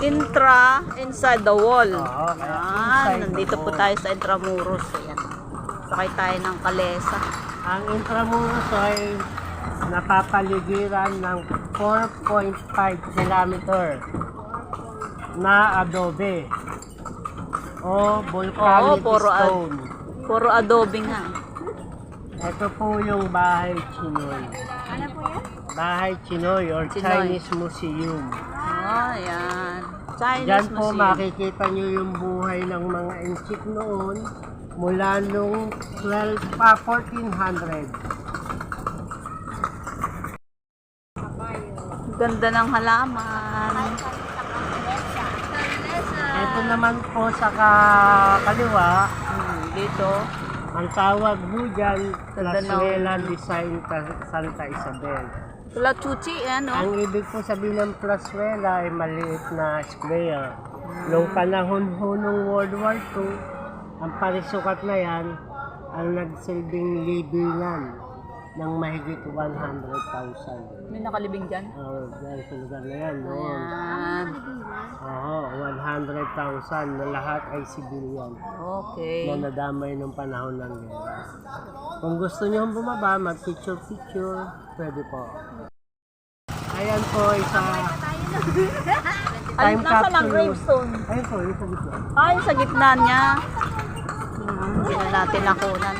Intra inside the wall. Oo, kaya Yan, inside the nandito po wall. tayo sa Intramuros. Ayan. Sakay tayo ng kalesa. Ang Intramuros ay napapaligiran ng 4.5 kilometer na adobe o volcanic Oo, puro ad- stone. Puro adobe nga. Ito po yung bahay Chinoy. Ano po yan? Bahay Chinoy or Chinoy. Chinese Museum. Oh, ayan. Chinese Diyan po Museum. makikita nyo yung buhay ng mga enchik noon mula nung 12, ah, 1400. Ganda ng halaman. Ito naman po sa ka- kaliwa, Hmm, dito. ang tawag po dyan, Plazuela Design Ta- Santa Isabel. Wala chuchi, ano? Ang ibig po sabihin ng Plazuela ay maliit na square. Noong panahon ho ng World War II, ang parisukat na yan ang nagsilbing libingan ng mahigit 100,000. May nakalibing dyan. Oh, dahil sa lugar na yan noon. Ayan. Oo, 100,000 na lahat ay civilian Okay. na nadamay nung panahon ng gera. Kung gusto nyo bumaba, mag-picture-picture, pwede po. Ayan po, isa Ay, time nasa ng capsule. gravestone. Ayun po, yung sa gitna. Ay, sa gitna niya. Hmm, Hindi na natin nakunan.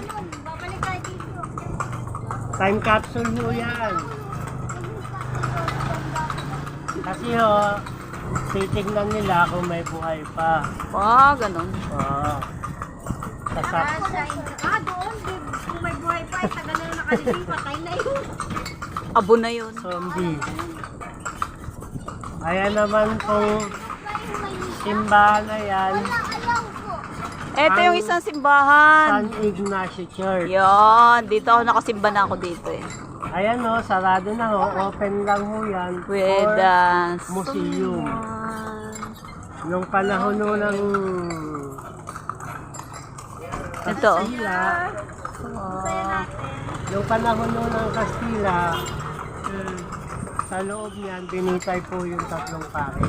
Time capsule ho yan. Kasi ho, titignan nila kung may buhay pa. Ah, ganun. Oo. Sasak. Ah, sa Ah, doon. di- Kung may buhay pa, eh, tagal na yung nakalibing, patay na yun. Abo na yun. zombie. Ayan naman pong simbahan na yan, Ito yung Ang- isang simbahan. San Ignacio Church. Yon, dito ako nakasimba na ako dito eh. Ayan o, sarado na ho, open lang ho yan With for uh, museum. Nung panahon ho ng Ito. oh. Kastila, nung panahon ho ng Kastila, mm, sa loob niyan, binitay po yung tatlong pare.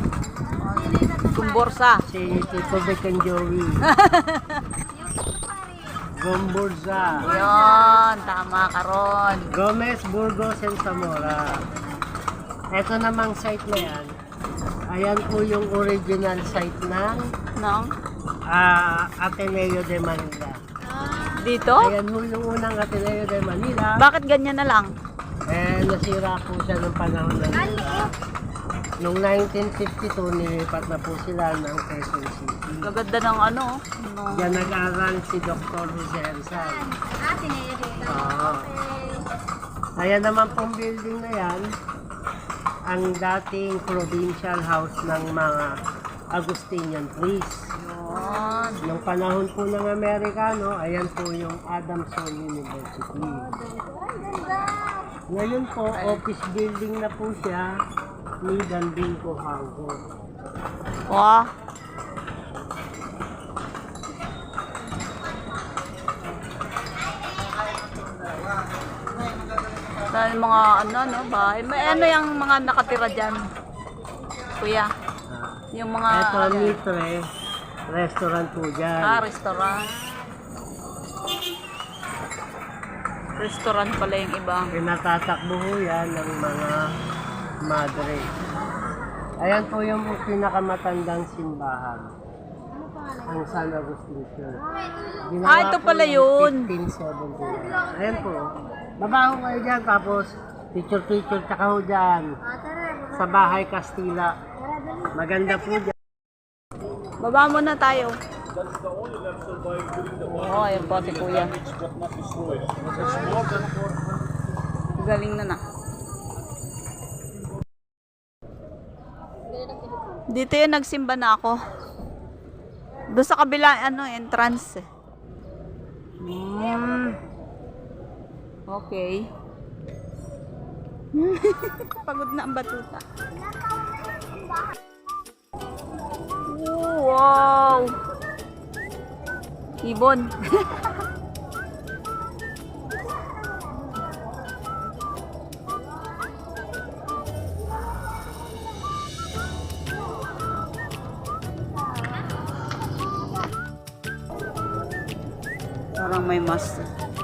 Kumborsa. Si Tito Vic and Joey. Gomburza. Yon, tama ka ron. Gomez, Burgos, and Zamora. Ito namang site na yan. Ayan po yung original site ng No? ah, Ateneo de Manila. Dito? Ayan po yung unang Ateneo de Manila. Bakit ganyan na lang? Eh, nasira po siya nung panahon ng Noong 1952, nilipat na po sila ng Quezon City. Gaganda ng ano. no. Diyan nag-aral si Dr. Jose Rizal. Ah, tinayari dito. Oo. Ayan naman pong building na yan, ang dating provincial house ng mga Agustinian priests. Yon. Nung panahon po ng Amerikano, ayan po yung Adamson University. Ngayon po, office building na po siya ni Danbinco Hangko. Wah. Dahil mga ano, no, bahay. May ano yung mga nakatira dyan? Kuya. Yung mga... Ito, ano, Mitre, restaurant po dyan. ah, restaurant. Restaurant pala yung iba. Pinatatakbo ho yan ng mga madre. Ayan po yung pinakamatandang simbahan. Ang San Agustin Church. Ginawa Ah, ito pala yun. 1570. Ayan po. Babaho kayo dyan tapos picture-picture tsaka ho dyan sa bahay Kastila. Maganda po dyan. Baba muna tayo. Oo, oh, ayan po si Kuya. Galing na na. Dito yun, nagsimba na ako. Doon sa kabila, ano, entrance eh. Hmm. Okay. Pagod na ang batuta. Wow! Ibon. Parang may mustard.